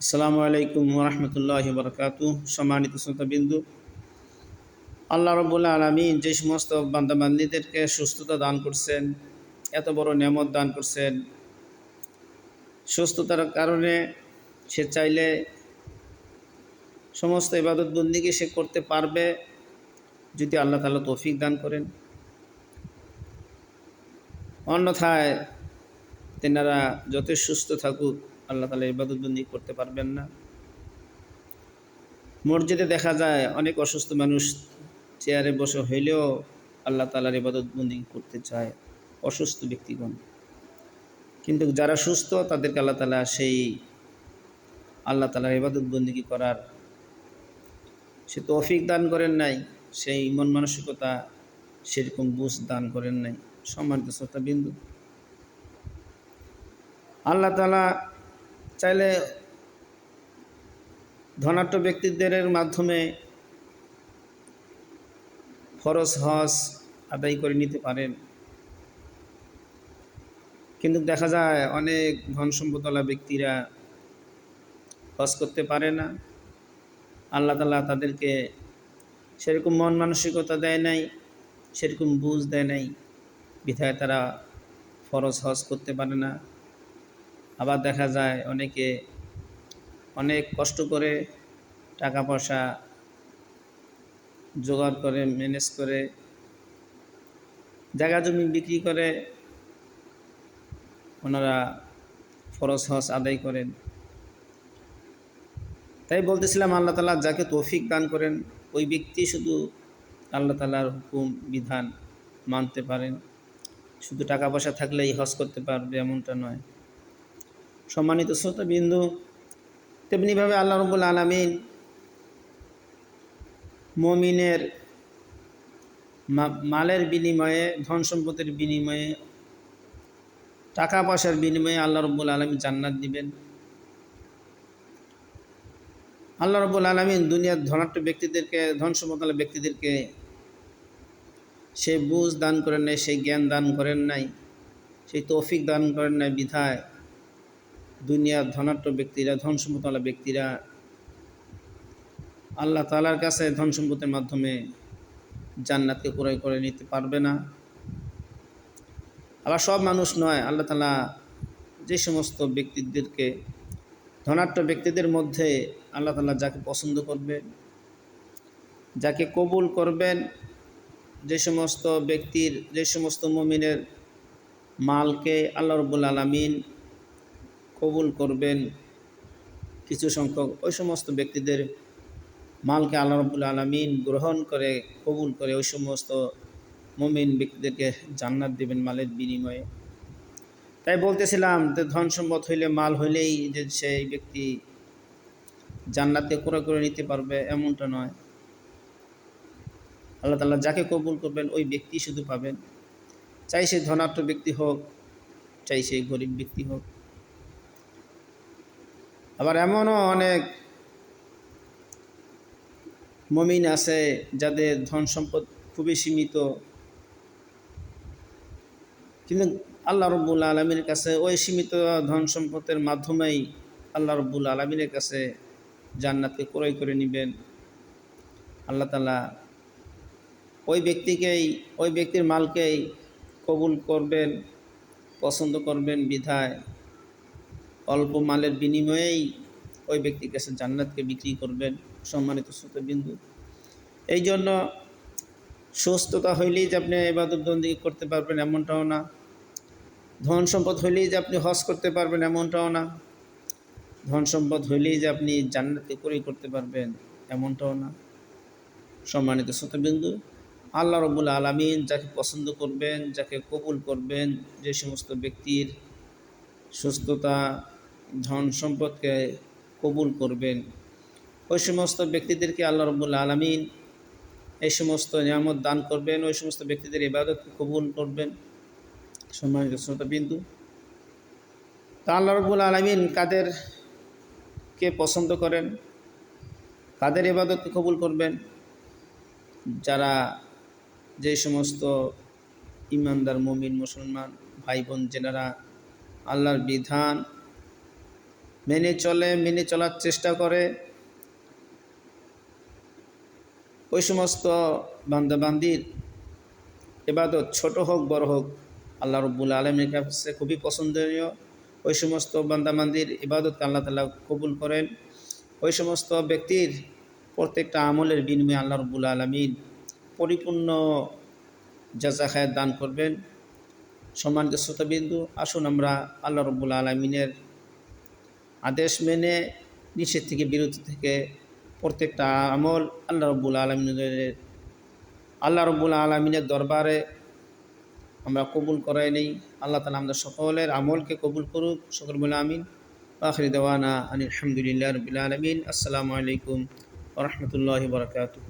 আসসালামু আলাইকুম রহমতুল্লাহ বরকাত সম্মানিত শ্রোতাবিন্দু, আল্লাহ রবুল্লা আলমী যে সমস্ত বান্দাবান্দিদেরকে সুস্থতা দান করছেন, এত বড় নিয়ামত দান করছেন, সুস্থতার কারণে সে চাইলে সমস্ত ইবাদত বন্দিকে সে করতে পারবে যদি আল্লাহ তালা তৌফিক দান করেন। অন্যথায় তেনারা যতই সুস্থ থাকুক। আল্লাহ তালা ইবাদতবন্দি করতে পারবেন না। মসজিদে দেখা যায় অনেক অসুস্থ মানুষ চেয়ারে বসে হইলেও আল্লাহ তালার ইবাদতবন্দি করতে চায় অসুস্থ ব্যক্তিগণ। কিন্তু যারা সুস্থ, তাদেরকে আল্লাহ তালা সেই আল্লাহ তালার ইবাদতবন্দিকে করার সে তৌফিক দান করেন নাই, সেই মন মানসিকতা সেরকম বুঝ দান করেন নাই সম্মানিত শ্রোতা বিন্দু আল্লাহ তালা চাইলে ধনাঢ্য ব্যক্তিদের মাধ্যমে ফরজ হজ আদায় করে নিতে পারেন। কিন্তু দেখা যায় অনেক ধন সম্পদওয়ালা ব্যক্তিরা হজ করতে পারে না। আল্লাহ তালা তাদেরকে সেরকম মন মানসিকতা দেয় নাই, সেরকম বুঝ দেয় নাই, বিধায় তারা ফরজ হজ করতে পারে না। আবার দেখা যায় অনেকে অনেক কষ্ট করে টাকা পয়সা জোগাড় করে ম্যানেজ করে, জায়গা জমি বিক্রি করে, ওনারা ফরজ হজ আদায় করেন। তাই বলতেছিলাম আল্লাহ তালা যাকে তৌফিক দান করেন, ওই ব্যক্তি শুধু আল্লাহ তালার হুকুম, বিধান মানতে পারেন। শুধু টাকা পয়সা থাকলেই হজ করতে পারবে এমনটা নয়। সম্মানিত শ্রোতা বিন্দু তেমনিভাবে আল্লাহ রবুল আলমিন মমিনের মালের বিনিময়ে, ধন সম্পদের বিনিময়ে টাকা পয়সার বিনিময়ে আল্লাহ রব্বুল আলমী জান্নাত দিবেন। আল্লাহ রব্বুল আলমিন দুনিয়ার ধনাট্য ব্যক্তিদেরকে, ধন সম্পদ ব্যক্তিদেরকে সে বুঝ দান করেন নাই সেই জ্ঞান দান করেন নাই সেই তৌফিক দান করেন নাই বিধায় দুনিয়ার ধনাট্য ব্যক্তিরা ধন সম্পদওয়ালা ব্যক্তিরা আল্লাহ তালার কাছে ধন সম্পদের মাধ্যমে জান্নাতকে ক্রয় করে নিতে পারবে না। আবার সব মানুষ নয়, আল্লাহ তালা যে সমস্ত ব্যক্তিদেরকে ধনাট্য ব্যক্তিদের মধ্যে আল্লাহ তালা যাকে পছন্দ করবেন যাকে কবুল করবেন, যে সমস্ত ব্যক্তির, যে সমস্ত মমিনের মালকে আল্লাহ রবুল আলমিন কবুল করবেন কিছু সংখ্যক। ওই সমস্ত ব্যক্তিদের মালকে আল্লাহ রবুল আলমিন গ্রহণ করে, কবুল করে ওই সমস্ত মমিন ব্যক্তিদেরকে জান্নাত দেবেন মালের বিনিময়ে। তাই বলতেছিলাম যে ধন সম্পদ হইলে, মাল হইলেই যে সেই ব্যক্তি জান্নাতে করে করে নিতে পারবে, এমনটা নয়। আল্লাহ তাল্লাহ যাকে কবুল করবেন, ওই ব্যক্তি শুধু পাবেন। চাই সে ধনাঢ্য ব্যক্তি হোক, চাই সে গরিব ব্যক্তি হোক। আবার এমনও অনেক মমিন আছে যাদের ধন সম্পদ খুবই সীমিত। কিন্তু আল্লাহ রব্বুল আলমীর কাছে ওই সীমিত ধন সম্পদের মাধ্যমেই আল্লাহ রব্বুল আলমিনের কাছে জান্নাতকে ক্রয় করে নেবেন। আল্লাহ তালা ওই ব্যক্তিকেই, ওই ব্যক্তির মালকেই কবুল করবেন, পছন্দ করবেন বিধায়। অল্প মালের বিনিময়েই ওই ব্যক্তির কাছে জান্নাতকে বিক্রি করবেন সম্মানিত শ্রোতবিন্দু। এই জন্য সুস্থতা হইলেই যে আপনি এবাদতবন্দি করতে পারবেন এমনটাও না। ধন সম্পদ হইলেই যে আপনি হজ করতে পারবেন এমনটাও না। ধন সম্পদ হইলেই যে আপনি জান্নাতকে করেই করতে পারবেন এমনটাও না। সম্মানিত শ্রোতবিন্দু, আল্লাহ রবুল আলমিন যাকে পছন্দ করবেন, যাকে কবুল করবেন, যে সমস্ত ব্যক্তির সুস্থতা ধন সম্পদকে কবুল করবেন। ওই সমস্ত ব্যক্তিদেরকে আল্লাহ রবুল্লা আলমিন এই সমস্ত নিয়ামত দান করবেন, ওই সমস্ত ব্যক্তিদের ইবাদতকে কবুল করবেন। সম্মানিত শ্রোতা বিন্দু তা আল্লাহ রবুল আলমিন কাদেরকে পছন্দ করেন? কাদের ইবাদতকে কবুল করবেন? যারা যে সমস্ত ইমানদার, মমিন, মুসলমান ভাই বোন যেনারা আল্লাহর বিধান মেনে চলে, মেনে চলার চেষ্টা করে। ওই সমস্ত বান্দাবান্দির এবাদত ছোট হোক, বড় হোক, আল্লাহ রব্বুল আলমের কাছে খুবই পছন্দনীয়। ওই সমস্ত বান্দাবান্দির ইবাদতকে আল্লাহ তালা কবুল করেন। ওই সমস্ত ব্যক্তির প্রত্যেকটা আমলের বিনিময়ে আল্লাহ রব্বুল আলমিন পরিপূর্ণ যাজা খায় দান করবেন। সম্মানিত শ্রোতাবিন্দু, আসুন আমরা আল্লাহ রব্বুল আলমিনের আদেশ মেনে নিষেধ থেকে, বিরত থেকে প্রত্যেকটা আমল আল্লাহ রব্বুল আলমিনের, আল্লাহ রব্বুল আলমিনের দরবারে আমরা কবুল করাই নেই। আল্লাহ তালা আমাদের সকলের আমলকে কবুল করুক। সকল বলে আমিন। আখরি দেওয়ানা আনিল আলহামদুলিল্লাহ রবিল আলমিন। আসসালামু আলাইকুম রহমতুল্লাহ বরকাতু